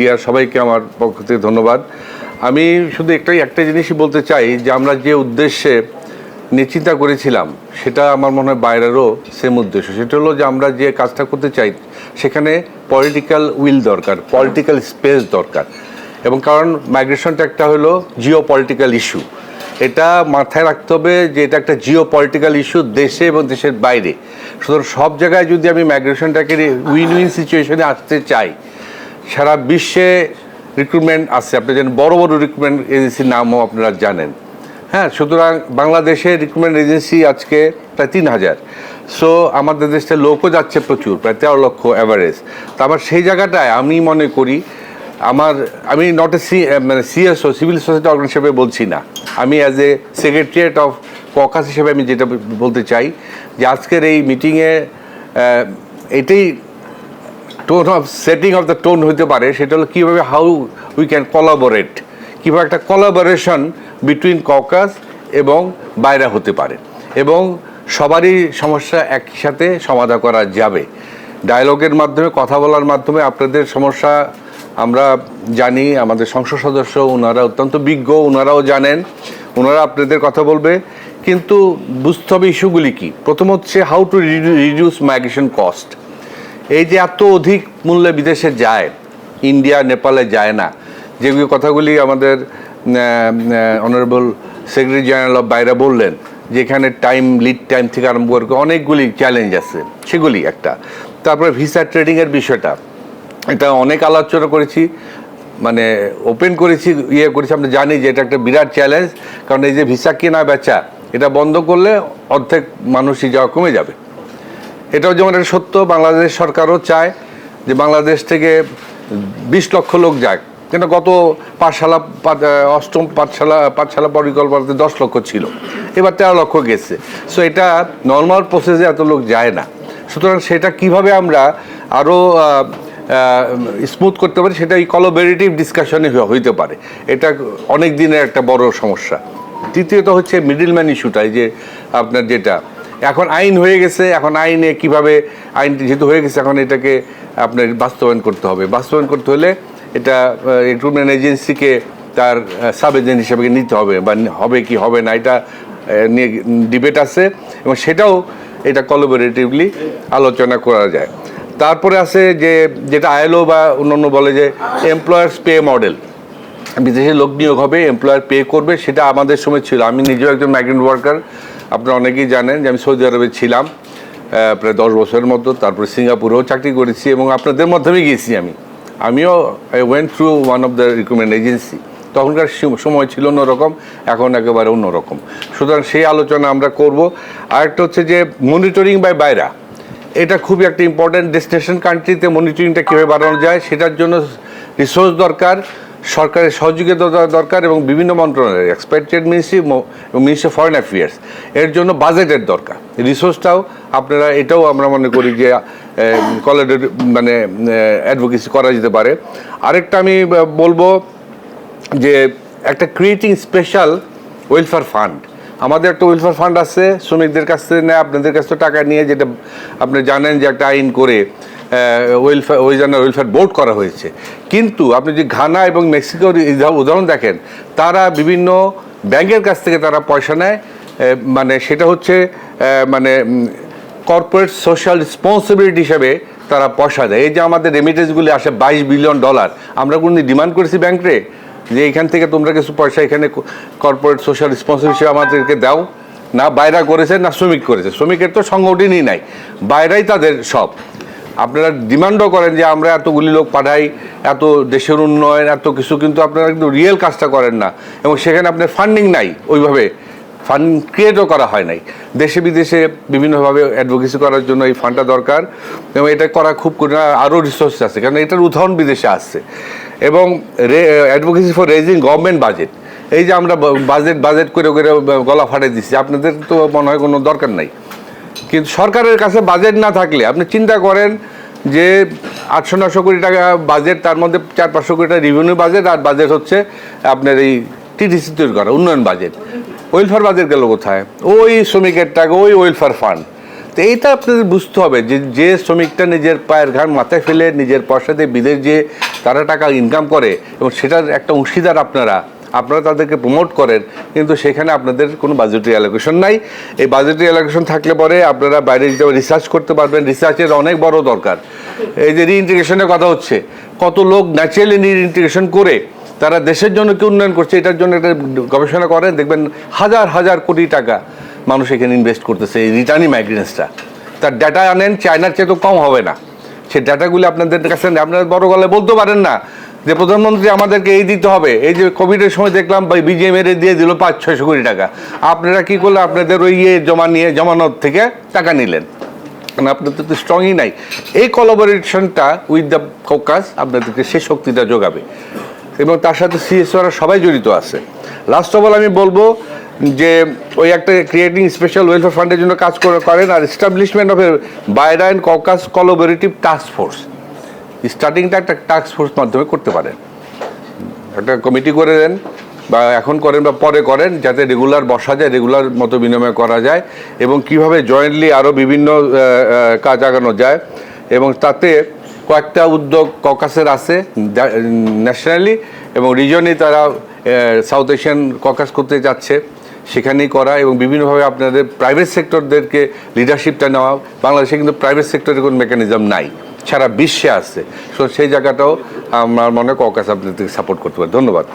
মিডিয়ার সবাইকে আমার পক্ষ থেকে ধন্যবাদ। আমি শুধু একটাই, একটা জিনিসই বলতে চাই যে আমরা যে উদ্দেশ্যে নিয়ে চিন্তা করেছিলাম, সেটা আমার মনে হয় বাইরেরও সেম উদ্দেশ্য। সেটা হলো যে আমরা যে কাজটা করতে চাই, সেখানে পলিটিক্যাল উইল দরকার পলিটিক্যাল স্পেস দরকার। এবং কারণ মাইগ্রেশনটা একটা হলো জিও পলিটিক্যাল ইস্যু এটা মাথায় রাখতে হবে যে এটা একটা জিও পলিটিক্যাল ইস্যু দেশে এবং দেশের বাইরে। সুতরাং সব জায়গায় যদি আমি মাইগ্রেশনটাকে উইন উইন সিচুয়েশনে আসতে চাই সারা বিশ্বে রিক্রুটমেন্ট আছে। আপনি জানেন বড় বড় রিক্রুটমেন্ট এজেন্সির নামও আপনারা জানেন। হ্যাঁ সুতরাং বাংলাদেশে রিক্রুটমেন্ট এজেন্সি আজকে প্রায় তিন হাজার। সো আমাদের দেশে লোকও যাচ্ছে প্রচুর, প্রায় তেরো লক্ষ অ্যাভারেজ তো আমার সেই জায়গাটায় আমি মনে করি, আমার, আমি নট এ সি মানে C S O civil society organisation হিসেবে বলছি না। আমি as a secretariat of caucus হিসেবে আমি যেটা বলতে চাই, যে আজকের এই মিটিংয়ে এটাই tone of setting of the tone হতে পারে, সেটা হলো কীভাবে হাউ উই ক্যান কোলাবোরেট কীভাবে একটা কোলাবোরেশন বিটুইন ককাস এবং বাইরে হতে পারে। এবং সবারই সমস্যা একই সাথে সমাধান করা যাবে। ডায়লগের মাধ্যমে, কথা বলার মাধ্যমে আপনাদের সমস্যা আমরা জানি, আমাদের সংসদ সদস্য ওনারা অত্যন্ত বিজ্ঞ ওনারাও জানেন ওনারা আপনাদের কথা বলবে। কিন্তু বুঝতে হবে ইস্যুগুলি কী? প্রথম হচ্ছে how to reduce migration cost এই যে এত অধিক মূল্যে বিদেশে যায়, ইন্ডিয়া, নেপালে যায় না যেগুলি কথাগুলি আমাদের অনারেবল সেক্রেটারি জেনারেল অফ বাইরে বললেন, যেখানে টাইম লিড টাইম থেকে আরম্ভ করে অনেকগুলি চ্যালেঞ্জ আছে, সেগুলি একটা। তারপরে ভিসা ট্রেডিংয়ের বিষয়টা, এটা অনেক আলোচনা করেছি মানে ওপেন করেছি ইয়ে করেছি, আমরা জানি যে এটা একটা বিরাট চ্যালেঞ্জ কারণ এই যে ভিসা কেনা বেচা, এটা বন্ধ করলে অর্ধেক মানুষই যাওয়া কমে যাবে। এটাও যেমন একটা সত্য, বাংলাদেশ সরকারও চায় যে বাংলাদেশ থেকে বিশ লক্ষ লোক যাক। কিন্তু গত পাঠশালা, পাঠ- অষ্টম পাঠশালা পাঠশালা পরিকল্পনাতে দশ লক্ষ ছিল। এবার তেরো লক্ষ গেছে। সো এটা নর্মাল প্রসেসে এত লোক যায় না। সুতরাং সেটা কীভাবে আমরা আরও স্মুথ করতে পারি, সেটা এই কলোবেরেটিভ ডিসকাশনে হইতে পারে। এটা অনেক দিনের একটা বড় সমস্যা। তৃতীয়ত হচ্ছে মিডিলম্যান ইস্যুটা এই যে আপনার যেটা এখন আইন হয়ে গেছে, এখন আইনে কীভাবে আইন যেহেতু হয়ে গেছে, এখন এটাকে আপনার বাস্তবায়ন করতে হবে। বাস্তবায়ন করতে হলে এটা রিক্রুটমেন্ট এজেন্সিকে তার সাব এজেন্ট হিসেবে নিতে হবে বা হবে কি হবে না, এটা নিয়ে ডিবেট আছে এবং সেটাও এটা কলোবারেটিভলি আলোচনা করা যায়। তারপরে আছে যে, যেটা আইএলও বা অন্যান্য বলে যে এমপ্লয়ার্স পে মডেল বিদেশে লোক নিয়োগ হবে এমপ্লয়ার পে করবে, সেটা আমাদের সময় ছিল। আমি নিজেও একজন মাইগ্রেন্ট ওয়ার্কার আপনারা অনেকেই জানেন যে আমি সৌদি আরবে ছিলাম প্রায় দশ বছরের মতো, তারপরে সিঙ্গাপুরেও চাকরি করেছি এবং আপনাদের মাধ্যমে গিয়েছি আমি। আমিও I went through one of the recruitment agency তখনকার সময় ছিল অন্যরকম, এখন একেবারে অন্যরকম। সুতরাং সেই আলোচনা আমরা করব। আরেকটা হচ্ছে যে মনিটরিং বাই বাইরা এটা খুবই একটা ইম্পর্ট্যান্ট ডেস্টিনেশন কান্ট্রিতে মনিটরিংটা কীভাবে বাড়ানো যায়, সেটার জন্য রিসোর্স দরকার। সরকারের সহযোগিতা দরকার এবং বিভিন্ন মন্ত্রণালয় এক্সপেক্টেড মিনিস্ট্রি এবং মিনিস্ট্রি অফ ফরেন অ্যাফেয়ার্স এর জন্য বাজেটের দরকার। রিসোর্সটাও আপনারা এটাও আমরা মনে করি যে কলেজের মানে অ্যাডভোকেসি করা যেতে পারে। আরেকটা আমি বলব যে, একটা ক্রিয়েটিং স্পেশাল ওয়েলফেয়ার ফান্ড আমাদের একটা ওয়েলফেয়ার ফান্ড আছে, শ্রমিকদের কাছ থেকে নেয়, আপনাদের কাছ থেকে টাকা নিয়ে, যেটা আপনি জানেন যে একটা আইন করে ওয়েলফেয়ার ওই জন্য ওয়েলফেয়ার বোর্ড করা হয়েছে। কিন্তু আপনি যদি ঘানা এবং মেক্সিকোর উদাহরণ দেখেন, তারা বিভিন্ন ব্যাংকের কাছ থেকে তারা পয়সা নেয় মানে সেটা হচ্ছে মানে কর্পোরেট সোশ্যাল রেসপন্সিবিলিটি হিসাবে তারা পয়সা দেয়। এই যে আমাদের রেমিটেন্সগুলি আসে বাইশ বিলিয়ন ডলার আমরা কোনো ডিমান্ড করেছি ব্যাংকে যে এখান থেকে তোমরা কিছু পয়সা এখানে কর্পোরেট সোশ্যাল রেসপন্সিবিলিটি আমাদেরকে দাও। না বাইরা করেছে, না শ্রমিক করেছে। শ্রমিকের তো সংগঠনই নাই, বাইরাই তাদের সব। আপনারা ডিমান্ডও করেন যে আমরা এতগুলি লোক পাঠাই, এত দেশের উন্নয়ন, এত কিছু, কিন্তু আপনারা কিন্তু রিয়েল কাজটা করেন না। এবং সেখানে আপনার ফান্ডিং নাই, ওইভাবে ফান্ড ক্রিয়েটও করা হয় নাই। দেশে বিদেশে বিভিন্নভাবে অ্যাডভোকেসি করার জন্য এই ফান্ডটা দরকার, এবং এটা করা খুব আরও রিসোর্স আছে, কারণ এটার উদাহরণ বিদেশে আসছে। এবং রে advocacy for raising government budget এই যে আমরা বাজেট বাজেট করে করে গলা ফাটে দিচ্ছি, আপনাদের তো মনে হয় কোনো দরকার নাই। কিন্তু সরকারের কাছে বাজেট না থাকলে, আপনি চিন্তা করেন যে আটশো নশো কোটি টাকা বাজেট তার মধ্যে চার পাঁচশো কোটি টাকা রিভিনিউ বাজেট আর বাজেট হচ্ছে আপনার এই টিটিসি তৈরি করা, উন্নয়ন বাজেট ওয়েলফেয়ার বাজেট গেল কোথায়? ওই শ্রমিকের টাকা, ওই ওয়েলফেয়ার ফান্ড তো এইটা আপনাদের বুঝতে হবে যে যে শ্রমিকটা নিজের পায়ের ঘাম মাথায় ফেলে, নিজের পয়সা দিয়ে বিদেশ যে তারা টাকা ইনকাম করে, এবং সেটার একটা অংশীদার আপনারা। আপনারা তাদেরকে প্রমোট করেন, কিন্তু সেখানে আপনাদের কোনো বাজেটারি অ্যালোকেশন নাই। এই বাজেটারি অ্যালোকেশন থাকলে পরে আপনারা বাইরে যেতে রিসার্চ করতে পারবেন। রিসার্চের অনেক বড় দরকার। এই যে রিইন্টিগ্রেশনের কথা হচ্ছে, কত লোক ন্যাচারালি রিইন্টিগ্রেশন করে তারা দেশের জন্য কি উন্নয়ন করছে, এটার জন্য একটা গবেষণা করেন। দেখবেন হাজার হাজার কোটি টাকা মানুষ এখানে ইনভেস্ট করতেছে এই রিটার্নি মাইগ্রেন্সটা তার ডাটা আনেন চায়নার চেয়ে তো কম হবে না। সেই ডাটাগুলি আপনাদের কাছে, আপনারা বড় গলায় বলতে পারেন না। যে প্রধানমন্ত্রী আমাদেরকে এই দিতে হবে, এই যে কোভিডের সময় দেখলাম বিজিএম এর দিয়ে দিল পাঁচ, ছয়শো কোটি টাকা। আপনারা কি করলে আপনাদের ওই ইয়ে জমা নিয়ে, জমানত থেকে টাকা নিলেন? আপনাদের তো স্ট্রংই নাই। এই কোলাবোরেশনটা উইথ দ্য ফোকাস আপনাদেরকে সেই শক্তিটা যোগাবে। এবং তার সাথে সিএসওরা সবাই জড়িত আছে। লাস্ট অফ অল আমি বলব যে, ওই একটা ক্রিয়েটিং স্পেশাল ওয়েলফেয়ার ফান্ডের জন্য কাজ করে, করেন আর establishment of a BAIRA and caucus collaborative task force স্টার্টিংটা একটা টাস্ক ফোর্স মাধ্যমে করতে পারেন। একটা কমিটি করে দেন বা এখন করেন বা পরে করেন, যাতে রেগুলার বসা যায় রেগুলার মতো বিনিময় করা যায় এবং কীভাবে জয়েন্টলি আরও বিভিন্ন কাজ আগানো যায় এবং তাতে কয়েকটা উদ্যোগ ককাসের আছে ন্যাশনালি এবং রিজনে তারা সাউথ এশিয়ান ককাস করতে যাচ্ছে, সেখানেই করা এবং বিভিন্নভাবে আপনাদের প্রাইভেট সেক্টরদেরকে লিডারশিপটা নেওয়া। বাংলাদেশে কিন্তু প্রাইভেট সেক্টরের কোনো মেকানিজম নাই। সারা বিশ্বে আছে। সো সেই জায়গাটাও আমার মনে হয় ককাস আপনাদের সাপোর্ট করতে পারে। ধন্যবাদ।